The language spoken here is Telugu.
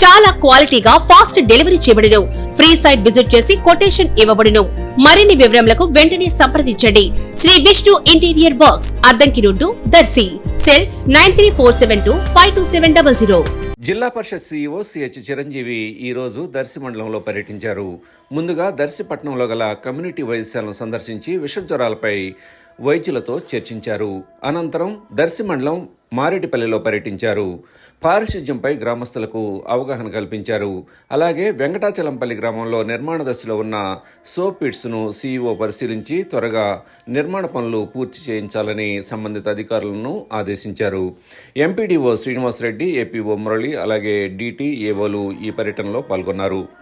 చాలా క్వాలిటీగా ఫాస్ట్ డెలివరీ చేయబడిను. ఫ్రీ సైట్ విజిట్ చేసి కొటేషన్ ఇవ్వబడును. మరిన్ని వివరములకు వెంటనే సంప్రదించండి. Shri Vishnu interior works Addanki road Darsi. Cell nine three four seven two five two seven double zero. Zilla parishad CEO CH Chiranjeevi ఈరోజు దర్శి మండలంలో పర్యటించారు. ముందుగా దర్శిపట్నంలో గల కమ్యూనిటీ వైద్యశాలను సందర్శించి విష జ్వరాలపై వైద్యులతో చర్చించారు. అనంతరం దర్శి మండలం మారేడుపల్లిలో పర్యటించారు. పారిశుధ్యంపై గ్రామస్తులకు అవగాహన కల్పించారు. అలాగే వెంకటాచలంపల్లి గ్రామంలో నిర్మాణ దశలో ఉన్న సోప్ పిట్స్ను సీఈఓ పరిశీలించి త్వరగా నిర్మాణ పనులు పూర్తి చేయించాలని సంబంధిత అధికారులను ఆదేశించారు. ఎంపీడీఓ శ్రీనివాసరెడ్డి ఏపీఓ మురళి అలాగే డీటీఏఓలు ఈ పర్యటనలో పాల్గొన్నారు.